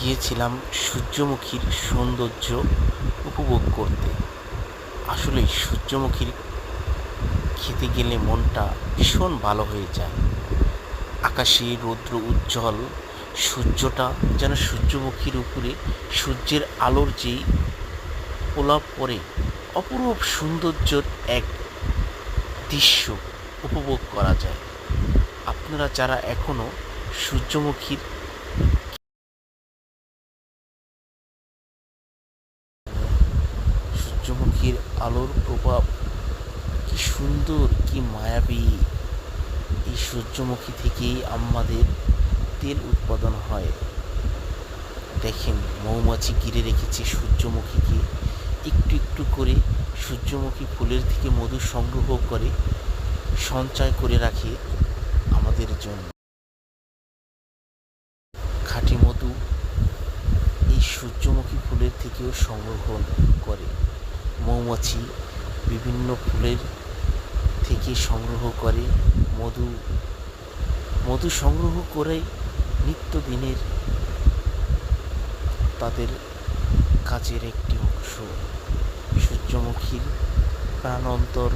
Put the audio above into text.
গিয়েছিলাম সূর্যমুখীর সৌন্দর্য উপভোগ করতে। আসলে সূর্যমুখীর খেতে গেলে মনটা ভীষণ ভালো হয়ে যায়। আকাশে রৌদ্র উজ্জ্বল, সূর্যটা যেন সূর্যমুখীর উপরে সূর্যের আলোর যেই প্রলাপ পরে অপরূপ সৌন্দর্যর এক দৃশ্য উপভোগ করা যায়। আপনারা যারা এখনও সূর্যমুখীর সূর্যমুখীর আলোর প্রভাব কি সুন্দর, কি মায়াবী। এই সূর্যমুখী থেকেই আমাদের তেল উৎপাদন হয়। দেখেন, মৌমাছি ঘিরে রেখেছে সূর্যমুখীকে। একটু একটু করে সূর্যমুখী ফুলের থেকে মধু সংগ্রহ করে সঞ্চয় করে রাখে আমাদের জন্য। খাঁটি মধু এই সূর্যমুখী ফুলের থেকেও সংগ্রহ করে। মৌমাছি বিভিন্ন ফুলের থেকে সংগ্রহ করে, মধু মধু সংগ্রহ করে নিত্যদিনের তাদের কাজের একটি অংশ। সূর্যমুখীর প্রাণান্তর